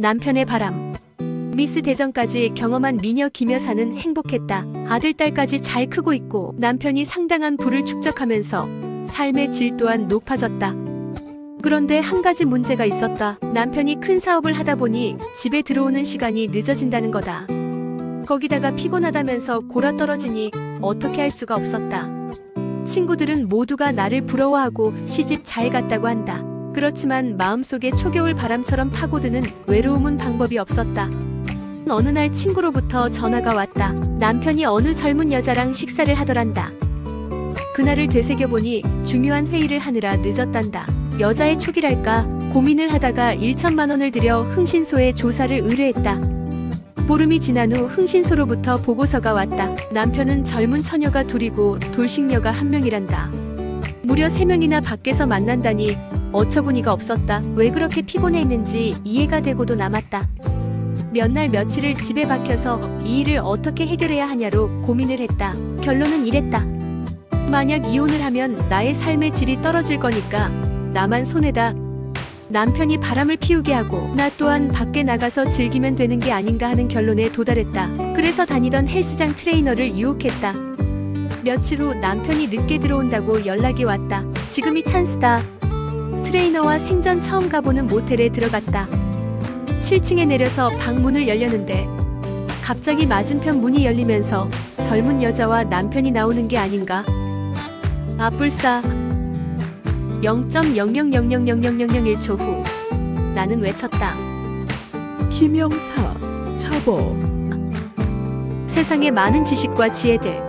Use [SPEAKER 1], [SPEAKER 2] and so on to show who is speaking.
[SPEAKER 1] 남편의 바람. 미스 대전까지 경험한 미녀 김 여사는 행복했다. 아들, 딸까지 잘 크고 있고 남편이 상당한 부를 축적하면서 삶의 질 또한 높아졌다. 그런데 한 가지 문제가 있었다. 남편이 큰 사업을 하다 보니 집에 들어오는 시간이 늦어진다는 거다. 거기다가 피곤하다면서 골아 떨어지니 어떻게 할 수가 없었다. 친구들은 모두가 나를 부러워하고 시집 잘 갔다고 한다. 그렇지만 마음속에 초겨울 바람처럼 파고드는 외로움은 방법이 없었다. 어느 날 친구로부터 전화가 왔다. 남편이 어느 젊은 여자랑 식사를 하더란다. 그날을 되새겨보니 중요한 회의를 하느라 늦었단다. 여자의 촉이랄까 고민을 하다가 1천만 원을 들여 흥신소에 조사를 의뢰했다. 보름이 지난 후 흥신소로부터 보고서가 왔다. 남편은 젊은 처녀가 둘이고 돌싱녀가 한 명이란다. 무려 세 명이나 밖에서 만난다니 어처구니가 없었다. 왜 그렇게 피곤해 있는지 이해가 되고도 남았다. 몇 날 며칠을 집에 박혀서 이 일을 어떻게 해결해야 하냐로 고민을 했다. 결론은 이랬다. 만약 이혼을 하면 나의 삶의 질이 떨어질 거니까 나만 손해다. 남편이 바람을 피우게 하고 나 또한 밖에 나가서 즐기면 되는 게 아닌가 하는 결론에 도달했다. 그래서 다니던 헬스장 트레이너를 유혹했다. 며칠 후 남편이 늦게 들어온다고 연락이 왔다. 지금이 찬스다. 트레이너와 생전 처음 가보는 모텔에 들어갔다. 7층에 내려서 방문을 열렸는데 갑자기 맞은편 문이 열리면서 젊은 여자와 남편이 나오는 게 아닌가? 아뿔싸 0.00000001초 후 나는 외쳤다.
[SPEAKER 2] 김영사, 자보,
[SPEAKER 1] 세상의 많은 지식과 지혜들